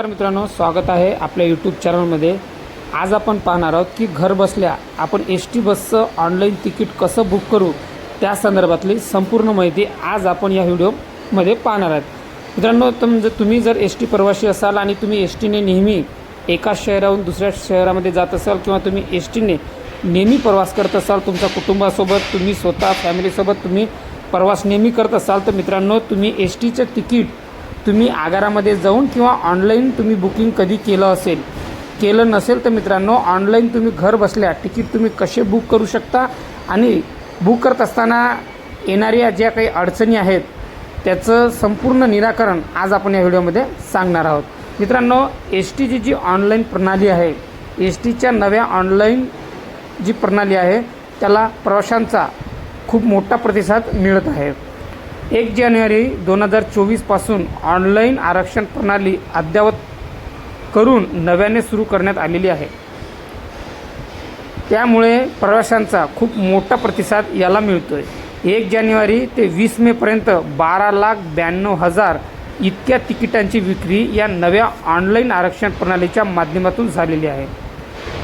नमस्कार मित्रांनो स्वागत आहे आपल्या यूट्यूब चॅनलमध्ये आज आपण पाहणार आहोत की घर बसल्या आपण एस टी बसचं ऑनलाईन तिकीट कसं बुक करू त्या संदर्भातली संपूर्ण माहिती आज आपण या व्हिडिओमध्ये पाहणार आहात. मित्रांनो तुम जर तुम्ही जर एस टी प्रवासी असाल आणि तुम्ही एस टीने नेहमी एका शहराहून दुसऱ्या शहरामध्ये जात असाल किंवा तुम्ही एस टीने नेहमी प्रवास करत असाल तुमच्या कुटुंबासोबत तुम्ही स्वतः फॅमिलीसोबत तुम्ही प्रवास नेहमी करत असाल तर मित्रांनो तुम्ही एस टीचं तिकीट तुम्ही आगारामध्ये जाऊन किंवा ऑनलाईन तुम्ही बुकिंग कधी केलं असेल केलं नसेल तर मित्रांनो ऑनलाईन तुम्ही घर बसल्या तिकीट तुम्ही कसे बुक करू शकता आणि बुक करत असताना येणाऱ्या ज्या काही अडचणी आहेत त्याचं संपूर्ण निराकरण आज आपण या व्हिडिओमध्ये सांगणार आहोत. मित्रांनो एस टीची जी ऑनलाईन प्रणाली आहे एस टीच्या नव्या ऑनलाईन जी प्रणाली आहे त्याला प्रवाशांचा खूप मोठा प्रतिसाद मिळत आहे. एक जानेवारी दोन हजार चोवीसपासून ऑनलाईन आरक्षण प्रणाली अद्ययावत करून नव्याने सुरू करण्यात आलेली आहे. त्यामुळे प्रवाशांचा खूप मोठा प्रतिसाद याला मिळतो आहे एक जानेवारी ते वीस मेपर्यंत बारा लाख ब्याण्णव हजार इतक्या तिकिटांची विक्री या नव्या ऑनलाईन आरक्षण प्रणालीच्या माध्यमातून झालेली आहे.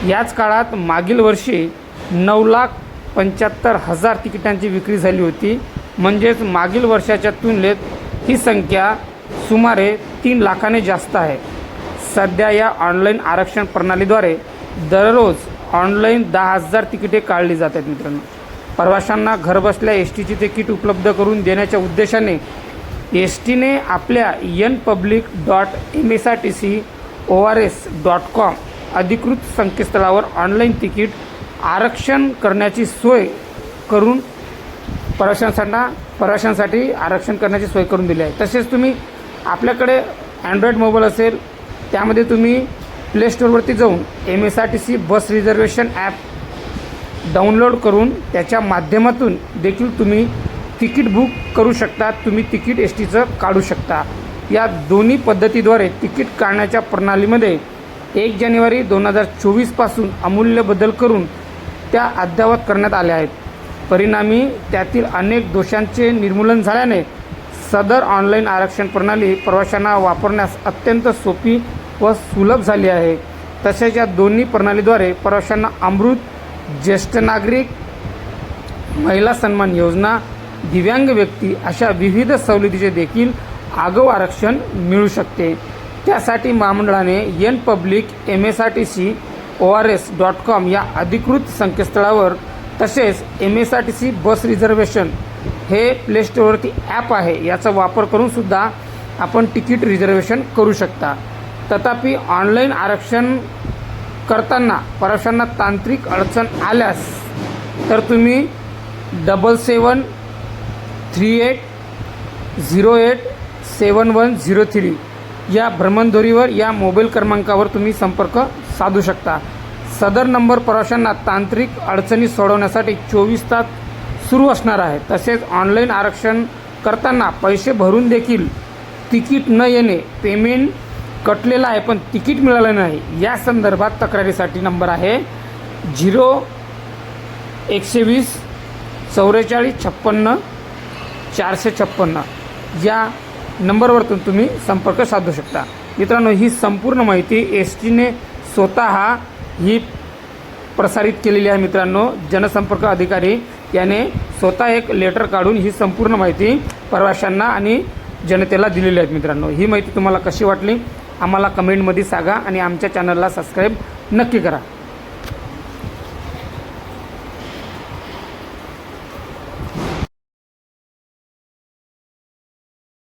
याच काळात मागील वर्षी नऊ लाख पंच्याहत्तर हजार तिकिटांची विक्री झाली होती. म्हणजेच मागील वर्षाच्या तुलनेत ही संख्या सुमारे तीन लाखाने जास्त आहे. सध्या या ऑनलाईन आरक्षण प्रणालीद्वारे दररोज ऑनलाईन दहा हजार तिकिटे काढली जात आहेत मित्रांनो. प्रवाशांना घरबसल्या एस टीची तिकीट उपलब्ध करून देण्याच्या उद्देशाने एस टीने आपल्या N public dot M S R T C O R S dot com अधिकृत संकेतस्थळावर ऑनलाईन तिकीट आरक्षण करण्याची सोय करून प्रवाशांसाठी प्रवाशांसाठी आरक्षण करण्याची सोय करून दिली आहे. तसेच तुम्ही आपल्याकडे अँड्रॉईड मोबाईल असेल त्यामध्ये तुम्ही प्ले स्टोअरवरती जाऊन M S R T C bus reservation app download करून त्याच्या माध्यमातून देखील तुम्ही तिकीट बुक करू शकता. तुम्ही तिकीट एस टीचं काढू शकता. या दोन्ही पद्धतीद्वारे तिकीट काढण्याच्या प्रणालीमध्ये एक जानेवारी दोन हजार चोवीसपासून अमूल्य बदल करून त्या अद्ययावत करण्यात आल्या आहेत. परिणामी त्यातील अनेक दोषांचे निर्मूलन झाल्याने सदर ऑनलाईन आरक्षण प्रणाली प्रवाशांना वापरण्यास अत्यंत सोपी व सुलभ झाली आहे. तसेच या दोन्ही प्रणालीद्वारे प्रवाशांना अमृत ज्येष्ठ नागरिक महिला सन्मान योजना दिव्यांग व्यक्ती अशा विविध सवलतीचे देखील आगाऊ आरक्षण मिळू शकते. त्यासाठी महामंडळाने N public M S R T C O R S dot com या अधिकृत संकेतस्थळावर तसेच M S R T C bus reservation हे प्ले स्टोअरवरती ॲप आहे. याचा वापर करूनसुद्धा आपण तिकीट रिझर्वेशन करू शकता. तथापि ऑनलाईन आरक्षण करताना प्रवाशांना तांत्रिक अडचण आल्यास तर तुम्ही double seven three eight zero eight seven one zero three या भ्रमणध्वरीवर या मोबाईल क्रमांकावर तुम्ही संपर्क साधू शकता. सदर नंबर प्रवाशांना तांत्रिक अडचणी सोडवण्यासाठी चोवीस तास सुरू असणार आहे. तसेच ऑनलाईन आरक्षण करताना पैसे भरून देखील तिकीट न येणे पेमेंट कटलेलं आहे पण तिकीट मिळालं नाही. या संदर्भात तक्रारीसाठी नंबर आहे झिरो एकशे वीस चौवेचाळीस छप्पन्न चारशे छप्पन्न. या नंबरवरतून तुम्ही संपर्क साधू शकता. मित्रांनो ही संपूर्ण माहिती एस टीने स्वतः ही प्रसारित केलेली आहे मित्रांनो. जनसंपर्क अधिकारी याने स्वतः एक लेटर काढून ही संपूर्ण माहिती प्रवाशांना आणि जनतेला दिलेली आहे मित्रांनो. ही माहिती तुम्हाला कशी वाटली? आम्हाला कमेंटमध्ये सांगा आणि आमच्या चॅनलला सबस्क्राईब नक्की करा.